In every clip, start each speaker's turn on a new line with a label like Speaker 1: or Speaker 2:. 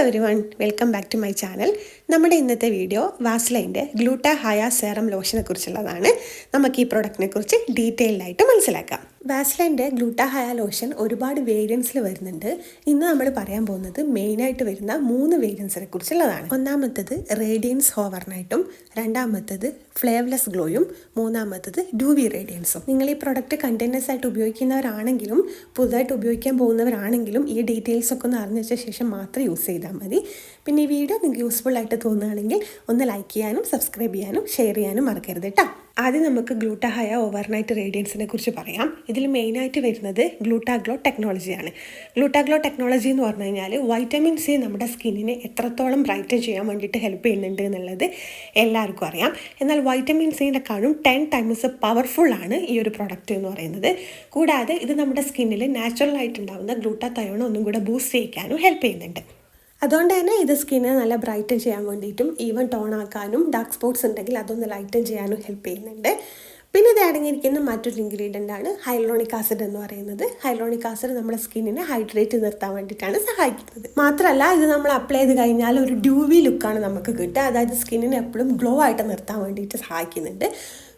Speaker 1: Every one welcome back to my channel നമ്മുടെ ഇന്നത്തെ video വാസ്ലൈന്റെ ഗ്ലൂട്ട ഹയ serum ലോഷനെ കുറിച്ചുള്ളതാണ്. നമുക്ക് ഈ പ്രൊഡക്റ്റിനെ കുറിച്ച് ഡീറ്റെയിൽഡായിട്ട് മനസ്സിലാക്കാം. വാസ്ലൈന്റെ ഗ്ലൂട്ട ഹയ ലോഷൻ ഒരുപാട് വേരിയൻസിൽ വരുന്നുണ്ട്. ഇന്ന് നമ്മൾ പറയാൻ പോകുന്നത് മെയിനായിട്ട് വരുന്ന മൂന്ന് വേരിയൻസിനെ കുറിച്ചുള്ളതാണ്. ഒന്നാമത്തത് റേഡിയൻസ് ഹോവർണൈറ്റും രണ്ടാമത്തത് ഫ്ലേവ്ലെസ് ഗ്ലോയും മൂന്നാമത്തത് ഡൂവി റേഡിയൻസും നിങ്ങൾ ഈ പ്രൊഡക്റ്റ് കണ്ടിന്യൂസ് ആയിട്ട് ഉപയോഗിക്കുന്നവരാണെങ്കിലും പുതുതായിട്ട് ഉപയോഗിക്കാൻ പോകുന്നവരാണെങ്കിലും ഈ ഡീറ്റെയിൽസ് ഒക്കെ ഒന്ന് അറിഞ്ഞ വെച്ച ശേഷം മാത്രം യൂസ് ചെയ്താൽ മതി. പിന്നെ ഈ വീഡിയോ നിങ്ങൾക്ക് യൂസ്ഫുൾ ആയിട്ട് തോന്നുകയാണെങ്കിൽ ഒന്ന് ലൈക്ക് ചെയ്യാനും സബ്സ്ക്രൈബ് ചെയ്യാനും ഷെയർ ചെയ്യാനും മറക്കരുത് കേട്ടോ ആദ്യം നമുക്ക് ഗ്ലൂട്ടാഹായ ഓവർനൈറ്റ് റേഡിയൻസിനെ കുറിച്ച് പറയാം. ഇതിൽ മെയിനായിട്ട് വരുന്നത് ഗ്ലൂട്ടാഗ്ലോ ടെക്നോളജിയാണ്. ഗ്ലൂട്ടാഗ്ലോ ടെക്നോളജി എന്ന് പറഞ്ഞു കഴിഞ്ഞാൽ വൈറ്റമിൻ സി നമ്മുടെ സ്കിന്നിനെ എത്രത്തോളം ബ്രൈറ്റൻ ചെയ്യാൻ വേണ്ടിയിട്ട് ഹെൽപ്പ് ചെയ്യുന്നുണ്ട് എന്നുള്ളത് എല്ലാവർക്കും അറിയാം. എന്നാൽ വൈറ്റമിൻ സിനെക്കാളും ടെൻ ടൈംസ് പവർഫുൾ ആണ് ഈ ഒരു പ്രൊഡക്റ്റ് എന്ന് പറയുന്നത്. കൂടാതെ ഇത് നമ്മുടെ സ്കിന്നിൽ നാച്ചുറൽ ആയിട്ടുണ്ടാകുന്ന തയോണ ഒന്നും കൂടെ ബൂസ്റ്റ് ചെയ്യിക്കാനും ഹെൽപ്പ് ചെയ്യുന്നുണ്ട്. അതുകൊണ്ട് തന്നെ ഇത് സ്കിന്നെ നല്ല ബ്രൈറ്റൻ ചെയ്യാൻ വേണ്ടിയിട്ടും ഈവൻ ടോൺ ആക്കാനും ഡാർക്ക് സ്പോട്ട്സ് ഉണ്ടെങ്കിൽ അതൊന്ന് ലൈറ്റൻ ചെയ്യാനും ഹെൽപ്പ് ചെയ്യുന്നുണ്ട്. പിന്നെ ഇത് അടങ്ങിയിരിക്കുന്ന മറ്റൊരു ഇൻഗ്രീഡിയന്റ് ആണ് ഹൈലോണിക് ആസിഡ് എന്ന് പറയുന്നത്. ഹൈലോണിക് ആസിഡ് നമ്മുടെ സ്കിന്നിനെ ഹൈഡ്രേറ്റ് നിർത്താൻ വേണ്ടിയിട്ടാണ് സഹായിക്കുന്നത്. മാത്രമല്ല ഇത് നമ്മൾ അപ്ലൈ ചെയ്ത് കഴിഞ്ഞാൽ ഒരു ഡ്യൂവി ലുക്കാണ് നമുക്ക് കിട്ടുക. അതായത് സ്കിന്നിനെ എപ്പോഴും ഗ്ലോ ആയിട്ട് നിർത്താൻ വേണ്ടിയിട്ട് സഹായിക്കുന്നുണ്ട്.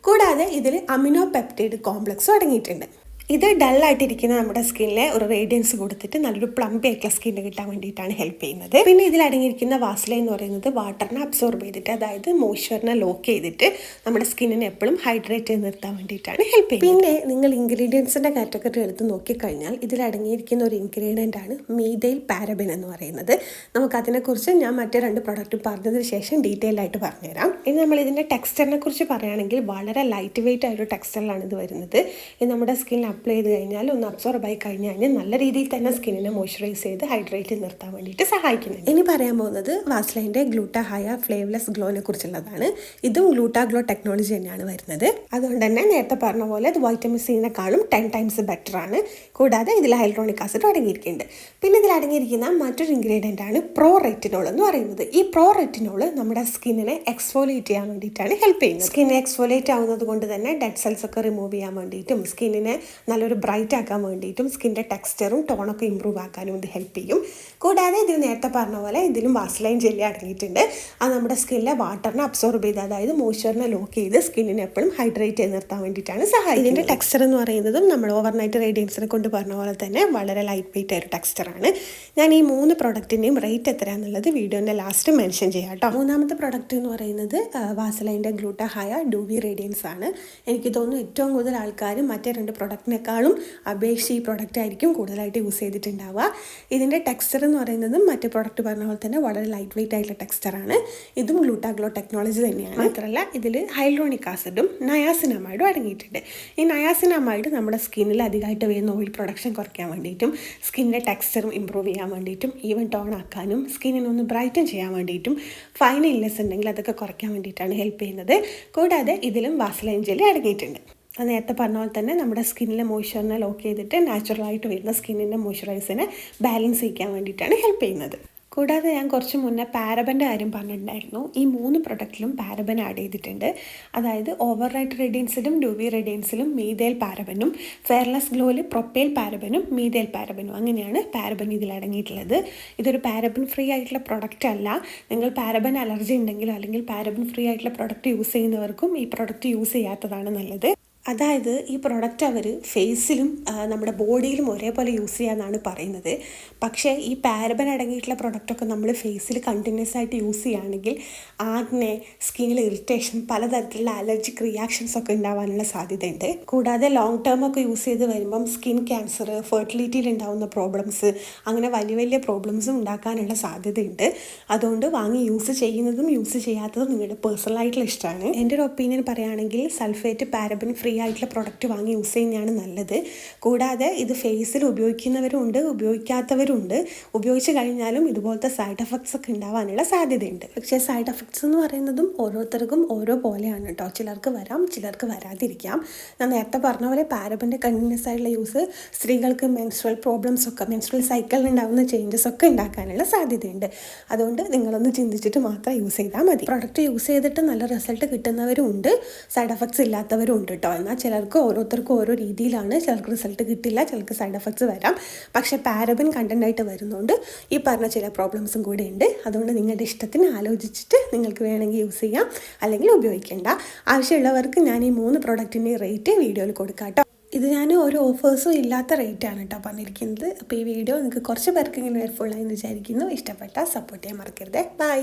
Speaker 1: കൂടാതെ ഇതിൽ അമിനോ പെപ്റ്റൈഡ് കോംപ്ലക്സും അടങ്ങിയിട്ടുണ്ട്. ഇത് ഡള്ളായിട്ടിരിക്കുന്ന നമ്മുടെ സ്കിന്നിലെ ഒരു റേഡിയൻസ് കൊടുത്തിട്ട് നല്ലൊരു പ്ലംപി ആയിട്ടുള്ള സ്കിന്ന് കിട്ടാൻ വേണ്ടിയിട്ടാണ് ഹെൽപ്പ് ചെയ്യുന്നത്. പിന്നെ ഇതിൽ അടങ്ങിയിരിക്കുന്ന വാസ്ലൈൻ എന്ന് പറയുന്നത് വാട്ടറിനെ അബ്സോർബ് ചെയ്തിട്ട് അതായത് മോയ്സ്ചറിനെ ലോക്ക് ചെയ്തിട്ട് നമ്മുടെ സ്കിന്നിനെ എപ്പോഴും ഹൈഡ്രേറ്റ് ചെയ്ത് നിർത്താൻ വേണ്ടിയിട്ടാണ് ഹെൽപ്പ് ചെയ്യുന്നത്. പിന്നെ നിങ്ങൾ ഇൻഗ്രീഡിയൻസിന്റെ കാറ്റഗറി എടുത്ത് നോക്കിക്കഴിഞ്ഞാൽ ഇതിൽ അടങ്ങിയിരിക്കുന്ന ഒരു ഇൻഗ്രീഡിയന്റ് ആണ് മീതയിൽ പാരബിൻ എന്ന് പറയുന്നത്. നമുക്ക് അതിനെക്കുറിച്ച് ഞാൻ മറ്റു രണ്ട് പ്രൊഡക്റ്റ് പറഞ്ഞതിന് ശേഷം ഡീറ്റെയിൽ ആയിട്ട് പറഞ്ഞുതരാം. ഇനി നമ്മൾ ഇതിന്റെ ടെക്സ്ചറിനെ കുറിച്ച് പറയുകയാണെങ്കിൽ വളരെ ലൈറ്റ് വെയിറ്റ് ആയൊരു ടെക്സ്റ്ററിലാണ് ഇത് വരുന്നത്. ഇത് നമ്മുടെ സ്കിന്നിൽ അപ്ലൈ ചെയ്ത് കഴിഞ്ഞാൽ ഒന്ന് അബ്സോർബ് ആയി കഴിഞ്ഞാൽ നല്ല രീതിയിൽ തന്നെ സ്കിന്നിനെ മോയ്സ്ചറൈസ് ചെയ്ത് ഹൈഡ്രേറ്റ് നിർത്താൻ വേണ്ടിയിട്ട് സഹായിക്കുന്നത് ഇനി പറയാൻ പോകുന്നത് വാസ്ലൈന്റെ ഗ്ലൂട്ട ഹയ ഫ്ലേവ്ലെസ് ഗ്ലോനെ കുറിച്ചുള്ളതാണ്. ഇതും ഗ്ലൂട്ട ഗ്ലോ ടെക്നോളജി തന്നെയാണ് വരുന്നത്. അതുകൊണ്ട് തന്നെ നേരത്തെ പറഞ്ഞ പോലെ ഇത് വൈറ്റമിൻ സിനെക്കാളും ടെൻ ടൈംസ് ബെറ്റർ ആണ്. കൂടാതെ ഇതിൽ ഹൈഡ്രോണിക് ആസിഡ് അടങ്ങിയിരിക്കുന്നുണ്ട്. പിന്നെ ഇതിൽ അടങ്ങിയിരിക്കുന്ന മറ്റൊരു ഇൻഗ്രീഡിയന്റ് ആണ് പ്രോ റെറ്റിനോൾ എന്ന് പറയുന്നത്. ഈ പ്രോ റെറ്റിനോൾ നമ്മുടെ സ്കിന്നിനെ എക്സ്ഫോലിയേറ്റ് ചെയ്യാൻ വേണ്ടിയിട്ടാണ് ഹെൽപ്പ് ചെയ്യുന്നത്. സ്കിൻ എക്സ്ഫോലിയേറ്റ് ആവുന്നത് കൊണ്ട് തന്നെ ഡെഡ് സെൽസ് ഒക്കെ റിമൂവ് ചെയ്യാൻ വേണ്ടിയിട്ടും സ്കിന്നിനെ നല്ലൊരു ബ്രൈറ്റ് ആക്കാൻ വേണ്ടിയിട്ടും സ്കിന്റെ ടെക്സ്ചറും ടോണൊക്കെ ഇമ്പ്രൂവ് ആക്കാനും ഇത് ഹെൽപ്പ് ചെയ്യും. കൂടാതെ ഇതിൽ നേരത്തെ പറഞ്ഞ പോലെ ഇതിലും വാസ്ലൈൻ ജെല്ലി അടങ്ങിയിട്ടുണ്ട്. അത് നമ്മുടെ സ്കിന്നിലെ വാട്ടറിനെ അബ്സോർബ് ചെയ്ത് അതായത് മോയ്സ്ചറിനെ ലോക്ക് ചെയ്ത് സ്കിന്നിനെ എപ്പോഴും ഹൈഡ്രേറ്റ് ചെയ്ത് നിർത്താൻ വേണ്ടിയിട്ടാണ് സഹായിക്കുന്നത്. ഇതിന്റെ ടെക്സ്ചർ എന്ന് പറയുന്നതും നമ്മൾ ഓവർനൈറ്റ് റേഡിയൻസിനെ കൊണ്ട് പറഞ്ഞ പോലെ തന്നെ വളരെ ലൈറ്റ് വെയിറ്റ് ആയ ഒരു ടെക്സ്ചറാണ് ഞാൻ ഈ മൂന്ന് പ്രൊഡക്റ്റിന്റെയും റേറ്റ് എത്രയാണെന്നുള്ളത് വീഡിയോന്റെ ലാസ്റ്റ് മെൻഷൻ ചെയ്യാം കേട്ടോ. മൂന്നാമത്തെ പ്രൊഡക്റ്റ് എന്ന് പറയുന്നത് വാസലൈന്റെ ഗ്ലൂട്ട ഹയ ഡൂവി റേഡിയൻസ് ആണ്. എനിക്ക് തോന്നുന്നു ഏറ്റവും കൂടുതൽ ആൾക്കാർ മറ്റേ രണ്ട് പ്രൊഡക്റ്റിനേക്കാളും അപേക്ഷിച്ച് ഈ പ്രൊഡക്റ്റ് ആയിരിക്കും കൂടുതലായിട്ട് യൂസ് ചെയ്തിട്ടുണ്ടാവുക. ഇതിന്റെ ടെക്സ്ചർ എന്ന് പറയുന്നത് മറ്റേ പ്രൊഡക്റ്റ് പറഞ്ഞ പോലെ തന്നെ വളരെ ലൈറ്റ് വെയിറ്റ് ആയിട്ടുള്ള ടെക്സ്ചറാണ് ഇതും ഗ്ലൂട്ടാഗ്ലോ ടെക്നോളജി തന്നെയാണ്. മാത്രമല്ല ഇതിൽ ഹൈലോണിക് ആസിഡും നയാസിനമൈഡും അടങ്ങിയിട്ടുണ്ട്. ഈ നയാസിനമൈഡ് നമ്മുടെ സ്കിന്നിൽ അധികമായിട്ട് വരുന്ന ഓയിൽ പ്രൊഡക്ഷൻ കുറയ്ക്കാൻ വേണ്ടിയിട്ടും സ്കിന്നിന്റെ ടെക്സ്ചറും ഇമ്പ്രൂവ് ചെയ്യാൻ വേണ്ടിയിട്ടും ഈവൻ ടോൺ ആക്കാനും സ്കിന്നിനെ ഒന്ന് ബ്രൈറ്റൻ ചെയ്യാൻ വേണ്ടിയിട്ടും ഫൈൻ ഇല്ലെസ് ഉണ്ടെങ്കിൽ അതൊക്കെ കുറയ്ക്കാൻ വേണ്ടിയിട്ടാണ് ഹെൽപ്പ് ചെയ്യുന്നത്. കൂടാതെ ഇതിലും വാസലൈൻ ജെല്ലി അടങ്ങിയിട്ടുണ്ട്. നേരത്തെ പറഞ്ഞ പോലെ തന്നെ നമ്മുടെ സ്കിന്നിലെ മോയ്സ്ചറിനെ ലോക്ക് ചെയ്തിട്ട് നാച്ചുറലായിട്ട് വരുന്ന സ്കിന്നിന്റെ മോയ്സ്ചറൈസിനെ ബാലൻസ് ചെയ്യിക്കാൻ വേണ്ടിയിട്ടാണ് ഹെൽപ്പ് ചെയ്യുന്നത്. കൂടാതെ ഞാൻ കുറച്ച് മുന്നേ പാരബന്റെ കാര്യം പറഞ്ഞിട്ടുണ്ടായിരുന്നു. ഈ മൂന്ന് പ്രൊഡക്റ്റിലും പാരബൻ ആഡ് ചെയ്തിട്ടുണ്ട്. അതായത് ഓവർ റൈറ്റ് റെഡിയൻസിലും ഡ്യൂബി റെഡിയൻസിലും മീതേൽ പാരബനും ഫെയർലെസ് ഗ്ലോയിൽ പ്രൊപ്പേൽ പാരബനും മീതേൽ പാരബനും അങ്ങനെയാണ് പാരബൻ ഇതിൽ അടങ്ങിയിട്ടുള്ളത്. ഇതൊരു പാരബൻ ഫ്രീ ആയിട്ടുള്ള പ്രൊഡക്റ്റ് അല്ല. നിങ്ങൾ പാരബൻ അലർജി ഉണ്ടെങ്കിലോ അല്ലെങ്കിൽ പാരബൻ ഫ്രീ ആയിട്ടുള്ള പ്രൊഡക്റ്റ് യൂസ് ചെയ്യുന്നവർക്കും ഈ പ്രൊഡക്റ്റ് യൂസ് ചെയ്യാത്തതാണ് നല്ലത്. അതായത് ഈ പ്രൊഡക്റ്റ് അവർ ഫേസിലും നമ്മുടെ ബോഡിയിലും ഒരേപോലെ യൂസ് ചെയ്യാമെന്നാണ് പറയുന്നത്. പക്ഷേ ഈ പാരബൻ അടങ്ങിയിട്ടുള്ള പ്രൊഡക്റ്റൊക്കെ നമ്മൾ ഫേസിൽ കണ്ടിന്യൂസ് ആയിട്ട് യൂസ് ചെയ്യുകയാണെങ്കിൽ ആഗ്നെ സ്കിന്നിൽ ഇറിറ്റേഷൻ പലതരത്തിലുള്ള അലർജിക് റിയാക്ഷൻസ് ഒക്കെ ഉണ്ടാവാനുള്ള സാധ്യതയുണ്ട്. കൂടാതെ ലോങ് ടേം ഒക്കെ യൂസ് ചെയ്ത് വരുമ്പം സ്കിൻ ക്യാൻസർ ഫെർട്ടിലിറ്റിയിൽ ഉണ്ടാകുന്ന പ്രോബ്ലംസ് അങ്ങനെ വലിയ വലിയ പ്രോബ്ലംസും ഉണ്ടാക്കാനുള്ള സാധ്യതയുണ്ട്. അതുകൊണ്ട് വാങ്ങി യൂസ് ചെയ്യുന്നതും യൂസ് ചെയ്യാത്തതും നിങ്ങളുടെ പേഴ്സണലായിട്ടുള്ള ഇഷ്ടമാണ്. എന്റെ ഒരു ഒപ്പീനിയൻ പറയുകയാണെങ്കിൽ സൾഫേറ്റ് പാരബൻ ഫ്രീ ആയിട്ടുള്ള പ്രൊഡക്റ്റ് വാങ്ങി യൂസ് ചെയ്യുന്നതാണ് നല്ലത്. കൂടാതെ ഇത് ഫേസിൽ ഉപയോഗിക്കുന്നവരുണ്ട് ഉപയോഗിക്കാത്തവരുണ്ട്. ഉപയോഗിക്കാത്തവരും ഉപയോഗിച്ച് കഴിഞ്ഞാലും ഇതുപോലത്തെ സൈഡ് എഫക്ട്സ് ഒക്കെ ഉണ്ടാവാനുള്ള സാധ്യതയുണ്ട്. പക്ഷേ സൈഡ് എഫക്ട്സ് എന്ന് പറയുന്നതും ഓരോരുത്തർക്കും ഓരോ പോലെയാണ് കേട്ടോ ചിലർക്ക് വരാം ചിലർക്ക് വരാതിരിക്കാം. ഞാൻ നേരത്തെ പറഞ്ഞ പോലെ പാരബിന്റെ കണ്ടിന്യൂസ് ആയിട്ടുള്ള യൂസ് സ്ത്രീകൾക്ക് മെൻസ്ട്രൽ പ്രോബ്ലംസ് ഒക്കെ മെൻസ്ട്രൽ സൈക്കിളിൽ ഉണ്ടാകുന്ന ചേഞ്ചസ് ഒക്കെ ഉണ്ടാക്കാനുള്ള സാധ്യതയുണ്ട്. അതുകൊണ്ട് നിങ്ങളൊന്ന് ചിന്തിച്ചിട്ട് മാത്രം യൂസ് ചെയ്താൽ മതി. പ്രൊഡക്റ്റ് യൂസ് ചെയ്തിട്ട് നല്ല റിസൾട്ട് കിട്ടുന്നവരും ഉണ്ട് സൈഡ് എഫക്ട്സ് ഇല്ലാത്തവരും ഉണ്ട് കേട്ടോ വന്നാൽ ചിലർക്ക് ഓരോരുത്തർക്കും ഓരോ രീതിയിലാണ് ചിലർക്ക് റിസൾട്ട് കിട്ടില്ല ചിലർക്ക് സൈഡ് എഫക്ട്സ് വരാം. പക്ഷേ പാരബൻ കണ്ടന്റായിട്ട് വരുന്നതുകൊണ്ട് ഈ പറഞ്ഞ ചില പ്രോബ്ലംസും കൂടെ ഉണ്ട്. അതുകൊണ്ട് നിങ്ങളുടെ ഇഷ്ടത്തിന് ആലോചിച്ചിട്ട് നിങ്ങൾക്ക് വേണമെങ്കിൽ യൂസ് ചെയ്യാം അല്ലെങ്കിൽ ഉപയോഗിക്കേണ്ട. ആവശ്യമുള്ളവർക്ക് ഞാൻ ഈ മൂന്ന് പ്രോഡക്റ്റിന്റെ റേറ്റ് വീഡിയോയിൽ കൊടുക്കാം കേട്ടോ. ഇത് ഞാൻ ഒരു ഓഫേഴ്സും ഇല്ലാത്ത റേറ്റ് ആണ് കേട്ടോ പറഞ്ഞിരിക്കുന്നത്. അപ്പോൾ ഈ വീഡിയോ നിങ്ങൾക്ക് കുറച്ച് പേർക്ക് ഇങ്ങനെ ഹെൽപ്ഫുള്ളായി എന്ന് വിചാരിക്കുന്നു. ഇഷ്ടപ്പെട്ടാൽ സപ്പോർട്ട് ചെയ്യാൻ മറക്കരുത്. ബൈ